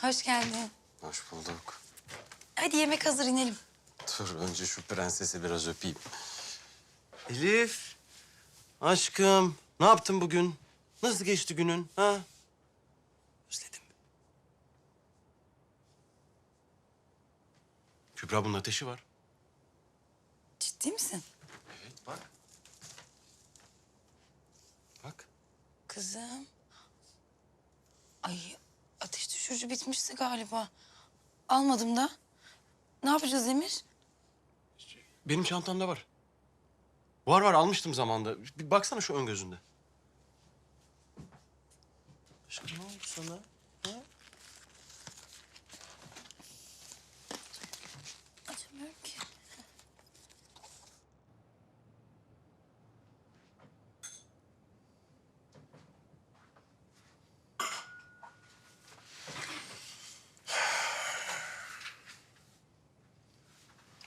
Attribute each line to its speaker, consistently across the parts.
Speaker 1: Hoş geldin.
Speaker 2: Hoş bulduk.
Speaker 1: Hadi yemek hazır inelim.
Speaker 2: Dur önce şu prensesi biraz öpeyim. Elif. Aşkım. Ne yaptın bugün? Nasıl geçti günün? Ha? Özledim. Kübra bunun ateşi var.
Speaker 1: Düşürücü bitmişti galiba. Almadım da. Ne yapacağız Emir?
Speaker 2: Benim çantamda var. Var var almıştım zamanda. Bir baksana şu ön gözünde. Aşkım ne oldu sana?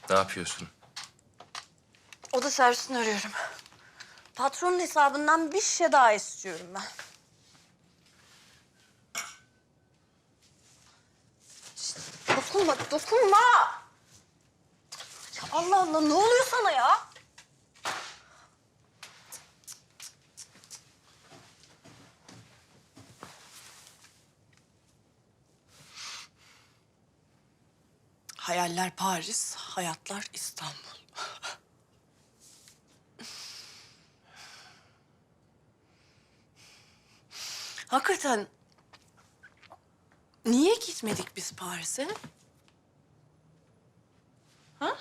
Speaker 3: Ne yapıyorsun?
Speaker 4: Oda servisini arıyorum. Patronun hesabından bir şişe daha istiyorum ben. Şişt, dokunma, dokunma! Ya Allah Allah, ne oluyor sana ya?
Speaker 5: Hayaller Paris, hayatlar İstanbul. Hakikaten niye gitmedik biz Paris'e? Ha?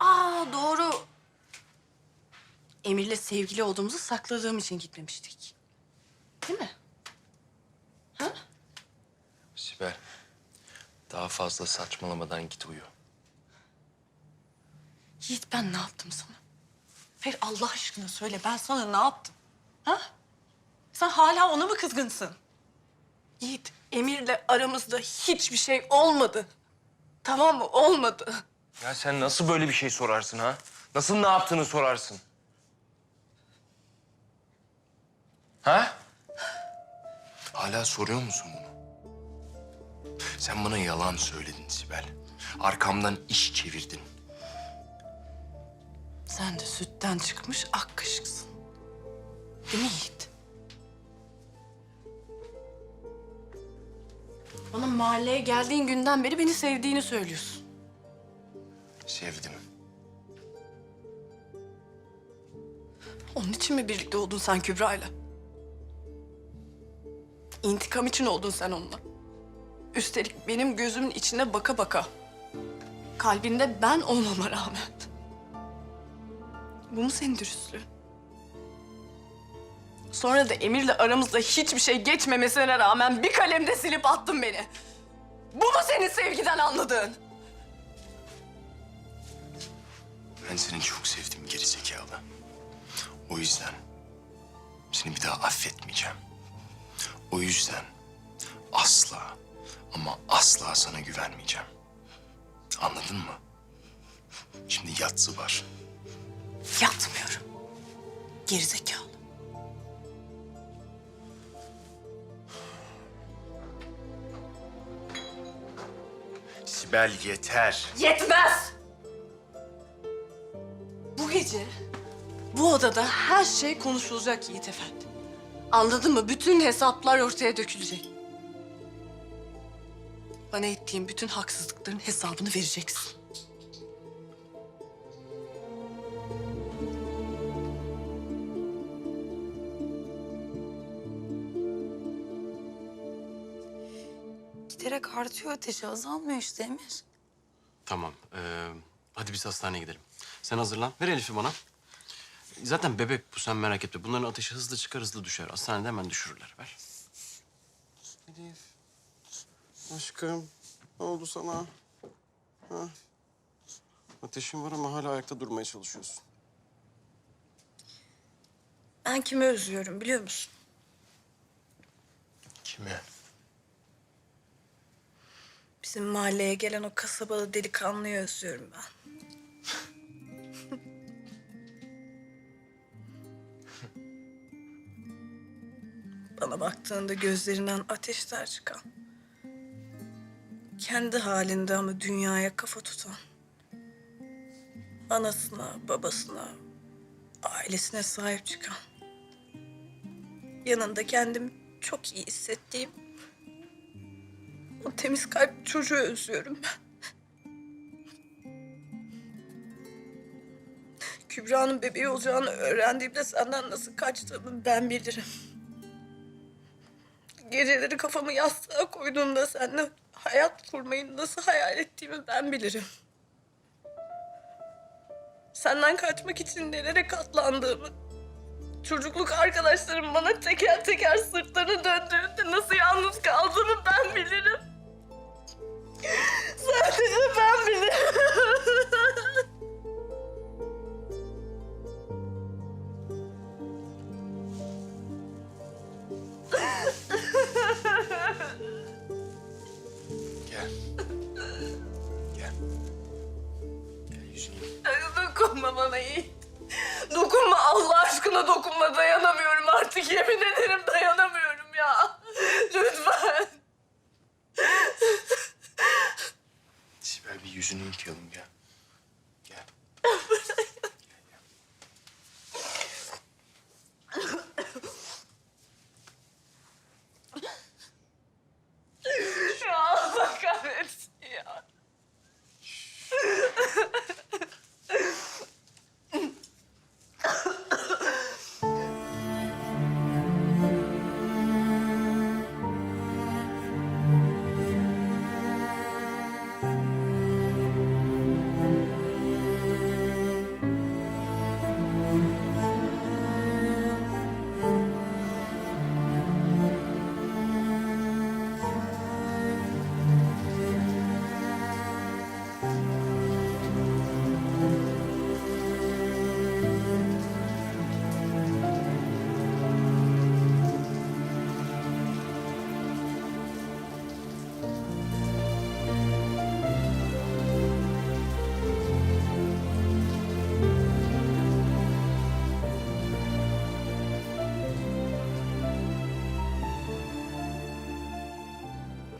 Speaker 5: Aa doğru. Emir'le sevgili olduğumuzu sakladığım için gitmemiştik. Değil mi?
Speaker 3: Sibel, daha fazla saçmalamadan git uyu.
Speaker 5: Yiğit ben ne yaptım sana? Hayır Allah aşkına söyle ben sana ne yaptım? Ha? Sen hala ona mı kızgınsın? Yiğit Emir'le aramızda hiçbir şey olmadı. Tamam mı? Olmadı.
Speaker 3: Ya sen nasıl böyle bir şey sorarsın ha? Nasıl ne yaptığını sorarsın? Ha? Hala soruyor musun bunu? Sen bana yalan söyledin Sibel. Arkamdan iş çevirdin.
Speaker 5: Sen de sütten çıkmış ak kaşıksın. Değil mi Yiğit? Bana mahalleye geldiğin günden beri beni sevdiğini söylüyorsun.
Speaker 3: Sevdim.
Speaker 5: Onun için mi birlikte oldun sen Kübra'yla? İntikam için oldun sen onunla. Üstelik benim gözümün içine baka baka. Kalbinde ben olmama rağmen. Bu mu senin dürüstlüğün? Sonra da Emir'le aramızda hiçbir şey geçmemesine rağmen bir kalemde silip attın beni. Bu mu senin sevgiden anladığın?
Speaker 3: Ben seni çok sevdim gerizekalı. O yüzden seni bir daha affetmeyeceğim. O yüzden asla ama asla sana güvenmeyeceğim. Anladın mı? Şimdi yatsı var.
Speaker 5: Yatmıyorum. Gerizekalı.
Speaker 3: Sibel yeter.
Speaker 5: Yetmez! Bu gece bu odada her şey konuşulacak Yiğit Efendi. Anladın mı? Bütün hesaplar ortaya dökülecek. Bana ettiğin bütün haksızlıkların hesabını vereceksin.
Speaker 1: Giderek artıyor ateşi azalmıyor işte Emir.
Speaker 2: Tamam. ee, hadi biz hastaneye gidelim. Sen hazırlan. Ver Elif'i bana. Zaten bebek bu sen merak etme. Bunların ateşi hızlı çıkar hızlı düşer. Hastanede hemen düşürürler. Ver. Elif. Aşkım. Ne oldu sana? Ha? Ateşin var ama hala ayakta durmaya çalışıyorsun.
Speaker 4: Ben kimi özlüyorum biliyor musun?
Speaker 3: Kime?
Speaker 4: Bizim mahalleye gelen o kasabalı delikanlıyı özlüyorum ben.
Speaker 5: Bana baktığında gözlerinden ateşler çıkan. Kendi halinde ama dünyaya kafa tutan. Anasına, babasına, ailesine sahip çıkan. Yanında kendimi çok iyi hissettiğim o temiz kalp çocuğu özlüyorum ben. Kübra'nın bebeği olacağını öğrendiğimde senden nasıl kaçtığımı ben bilirim. Geceleri kafamı yastığa koyduğumda seninle hayat kurmayı nasıl hayal ettiğimi ben bilirim. Senden kaçmak için nelere katlandığımı, çocukluk arkadaşlarım bana teker teker sırtlarını döndüğünde nasıl yalnız kaldığımı ben bilirim. Sadece ben bilirim. Dokunma dayanamıyorum artık. Yemin ederim dayanamıyorum